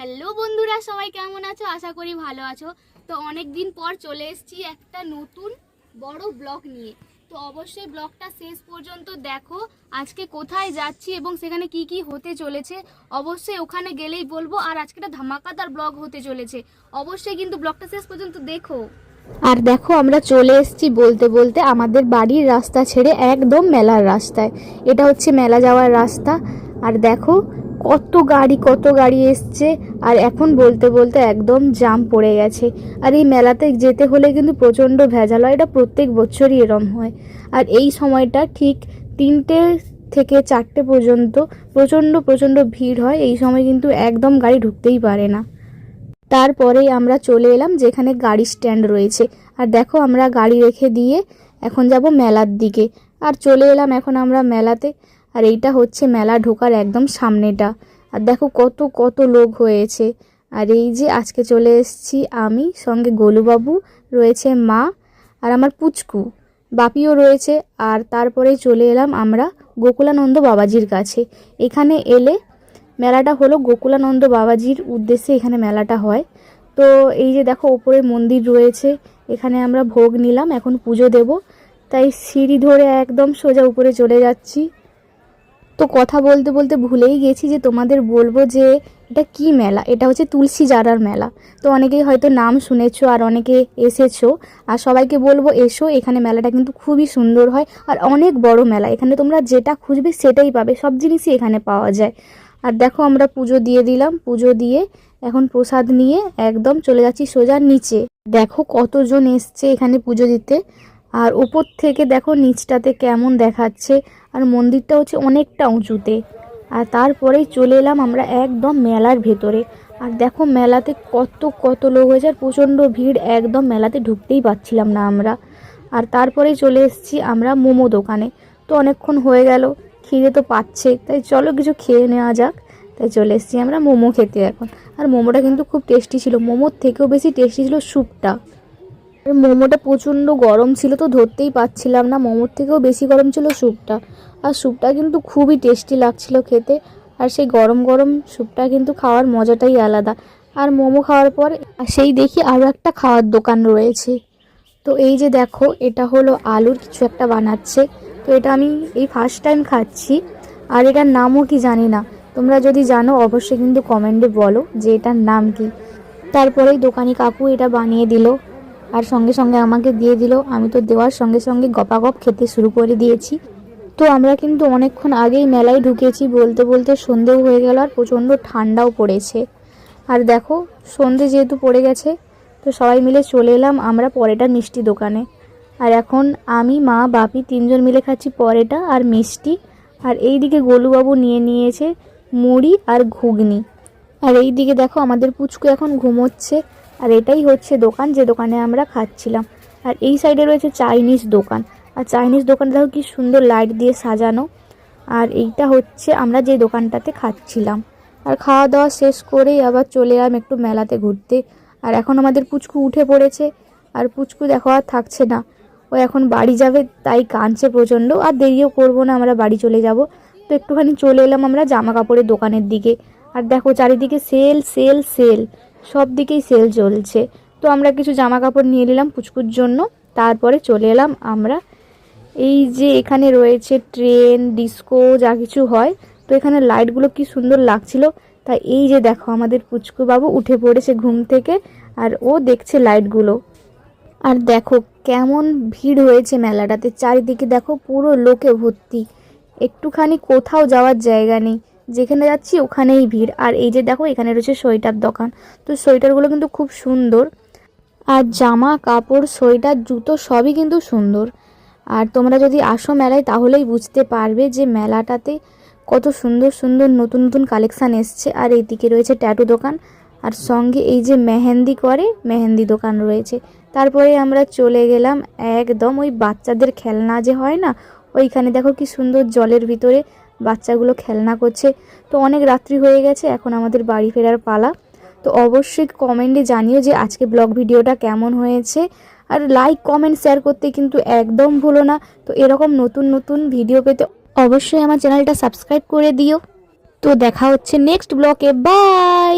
Hello বন্ধুরা, সবাই কেমন আছো? আশা করি ভালো আছো। তো অনেক দিন পর চলে এসেছি একটা নতুন বড় ব্লগ নিয়ে। তো অবশ্যই ব্লগটা শেষ পর্যন্ত দেখো, আজকে কোথায় যাচ্ছি এবং সেখানে কি কি হতে চলেছে, অবশ্যই ওখানে গেলেই বলব। আর আজকে একটা ধামাকাদার ব্লগ হতে চলেছে। অবশ্যই কিন্তু ব্লগটা শেষ পর্যন্ত দেখো। আর দেখো, আমরা চলে এসেছি বলতে বলতে আমাদের বাড়ির রাস্তা ছেড়ে একদম মেলার রাস্তায়। এটা হচ্ছে মেলা যাওয়ার রাস্তা। আর দেখো কত গাড়ি কত গাড়ি এসছে, আর এখন বলতে বলতে একদম জাম পড়ে গেছে। আর এই মেলাতে যেতে হলে কিন্তু প্রচণ্ড ভেজাল হয়, এটা প্রত্যেক বছরই এরম হয়। আর এই সময়টা ঠিক তিনটে থেকে চারটে পর্যন্ত প্রচণ্ড প্রচণ্ড ভিড় হয়, এই সময় কিন্তু একদম গাড়ি ঢুকতেই পারে না। তারপরেই আমরা চলে এলাম যেখানে গাড়ি স্ট্যান্ড রয়েছে। আর দেখো আমরা গাড়ি রেখে দিয়ে এখন যাব মেলার দিকে। আর চলে এলাম এখন আমরা মেলাতে। আর এইটা হচ্ছে মেলা ঢোকার একদম সামনেটা। আর দেখো কত কত লোক হয়েছে। আর এই যে আজকে চলে এসেছি আমি, সঙ্গে গোলুবাবু, রয়েছে মা আর আমার পুচকু। বাপিও রয়েছে আর তারপরে চলে এলাম আমরা গোকুলানন্দ বাবাজির কাছে। এখানে এলে মেলাটা হলো গোকুলানন্দ বাবাজির উদ্দেশ্যে এখানে মেলাটা হয়। তো এই যে দেখো ওপরে মন্দির রয়েছে, এখানে আমরা ভোগ নিলাম, এখন পুজো দেব। তাই সিঁড়ি ধরে একদম সোজা উপরে চলে যাচ্ছি। তো কথা বলতে বলতে ভুলেই গেছি যে তোমাদের বলব যে এটা কি মেলা? এটা হচ্ছে তুলসী জারার মেলা। তো অনেকেই হয়তো নাম শুনেছো আর অনেকে এসেছ আর সবাইকে বলব এসো, এখানে মেলাটা কিন্তু খুবই সুন্দর হয় আর অনেক বড় মেলা। এখানে তোমরা যেটা খুঁজবে সেটাই পাবে, সব জিনিসই এখানে পাওয়া যায়। আর দেখো আমরা পুজো দিয়ে দিলাম, পুজো দিয়ে এখন প্রসাদ নিয়ে একদম চলে যাচ্ছি সোজা নিচে। দেখো কতজন এসছে এখানে পুজো দিতে। আর ওপর থেকে দেখো নিচটাতে কেমন দেখাচ্ছে। আর মন্দিরটা হচ্ছে অনেকটা উঁচুতে। আর তারপরেই চলে এলাম আমরা একদম মেলার ভেতরে। আর দেখো মেলাতে কত কত লোক হয়েছে আর প্রচণ্ড ভিড়, একদম মেলাতে ঢুকতেই পাচ্ছিলাম না আমরা। আর তারপরেই চলে এসেছি আমরা মোমো দোকানে। তো অনেকক্ষণ হয়ে গেল, খিদে তো পাচ্ছে তাই চলো কিছু খেয়ে নেওয়া যাক। তাই চলে এসেছি আমরা মোমো খেতে এখন। আর মোমোটা কিন্তু খুব টেস্টি ছিল। মোমোর থেকেও বেশি টেস্টি ছিল স্যুপটা। মোমোটা প্রচণ্ড গরম ছিল তো ধরতেই পাচ্ছিলাম না। মোমোর থেকেও বেশি গরম ছিল স্যুপটা। আর স্যুপটা কিন্তু খুবই টেস্টি লাগছিল খেতে। আর সেই গরম গরম স্যুপটা কিন্তু খাওয়ার মজাটাই আলাদা। আর মোমো খাওয়ার পর সেই দেখি আরও একটা খাওয়ার দোকান রয়েছে। তো এই যে দেখো, এটা হলো আলুর কিছু একটা বানাচ্ছে। তো এটা আমি এই ফার্স্ট টাইম খাচ্ছি। আর এটার নামও কি জানি না। তোমরা যদি জানো, অবশ্যই কিন্তু কমেন্টে বলো যে এটার নাম কি। তারপরেই দোকানি কাকু এটা বানিয়ে দিল। আর সঙ্গে সঙ্গে আমাকে দিয়ে দিল। আমি তো দেওয়ার সঙ্গে সঙ্গে গপাগপ খেতে শুরু করে দিয়েছি। তো আমরা কিন্তু অনেকক্ষণ আগেই মেলায় ঢুকেছি, বলতে বলতে সন্ধেও হয়ে গেল আর প্রচণ্ড ঠান্ডাও পড়েছে। আর দেখো, সন্ধে যেহেতু পড়ে গেছে, তো সবাই মিলে চলে এলাম আমরা পরেটা মিষ্টি দোকানে। আর এখন আমি, মা, বাপি তিনজন মিলে খাচ্ছি পরেটা আর মিষ্টি। আর এই দিকে গোলুবাবু নিয়ে নিয়েছে মুড়ি আর ঘুগনি। আর এই দিকে দেখো আমাদের পুচকু এখন ঘুমোচ্ছে। আর এটাই হচ্ছে দোকান, যে দোকানে আমরা খাচ্ছিলাম। আর এই সাইডে রয়েছে চাইনিজ দোকান। আর চাইনিজ দোকান দেখো কি সুন্দর লাইট দিয়ে সাজানো। আর এইটা হচ্ছে আমরা যে দোকানটাতে খাচ্ছিলাম। আর খাওয়া দাওয়া শেষ করেই আবার চলে এলাম একটু মেলাতে ঘুরতে। আর এখন আমাদের পুচকু উঠে পড়েছে। আর পুচকু দেখো আর থাকছে না। ও এখন বাড়ি যাবে, তাই কাঁদছে প্রচণ্ড। আর দেরিও করব না, আমরা বাড়ি চলে যাব। তো একটুখানি চলে এলাম আমরা জামা কাপড়ের দোকানের দিকে। আর দেখো চারিদিকে সেল সেল সেল সব দিকেই সেল চলছে। তো আমরা কিছু জামা কাপড় নিয়ে নিলাম পুচকুর জন্য। তারপরে চলে এলাম আমরা এই যে এখানে রয়েছে ট্রেন, ডিস্কো, যা কিছু হয়, তো এখানে লাইটগুলো কি সুন্দর লাগছিল। তাই এই যে দেখো, আমাদের পুচকু বাবু উঠে পড়েছে ঘুম থেকে, আর ও দেখছে লাইটগুলো। আর দেখো, কেমন ভিড় হয়েছে মেলাটাতে। চারিদিকে দেখো, পুরো লোকে ভর্তি। একটুখানি কোথাও যাওয়ার জায়গা নেই। যেখানে যাচ্ছি, ওখানেই ভিড়। আর এই যে দেখো, এখানে রয়েছে সোয়েটার দোকান। তো সোয়েটারগুলো কিন্তু খুব সুন্দর। আর জামা, কাপড়, সোয়েটার, জুতো সবই কিন্তু সুন্দর। আর তোমরা যদি আসো মেলায়, তাহলেই বুঝতে পারবে যে মেলাটাতে কত সুন্দর সুন্দর নতুন নতুন কালেকশান এসছে। আর এইদিকে রয়েছে ট্যাটু দোকান, আর সঙ্গে এই যে মেহেন্দি করে মেহেন্দি দোকান রয়েছে। তারপরে আমরা চলে গেলাম একদম ওই বাচ্চাদের খেলনা যে হয় না, ওইখানে দেখো কি সুন্দর জলের ভিতরে বাচ্চাগুলো খেলনা করছে। তো অনেক রাত্রি হয়ে গেছে, এখন আমাদের বাড়ি ফেরার পালা। তো অবশ্যই কমেন্টে জানিও যে আজকে ব্লগ ভিডিওটা কেমন হয়েছে। আর লাইক কমেন্ট শেয়ার করতে কিন্তু একদম ভুলো না। তো এরকম নতুন নতুন ভিডিও পেতে অবশ্যই আমার চ্যানেলটা সাবস্ক্রাইব করে দিও। তো দেখা হচ্ছে নেক্সট ব্লকে বাই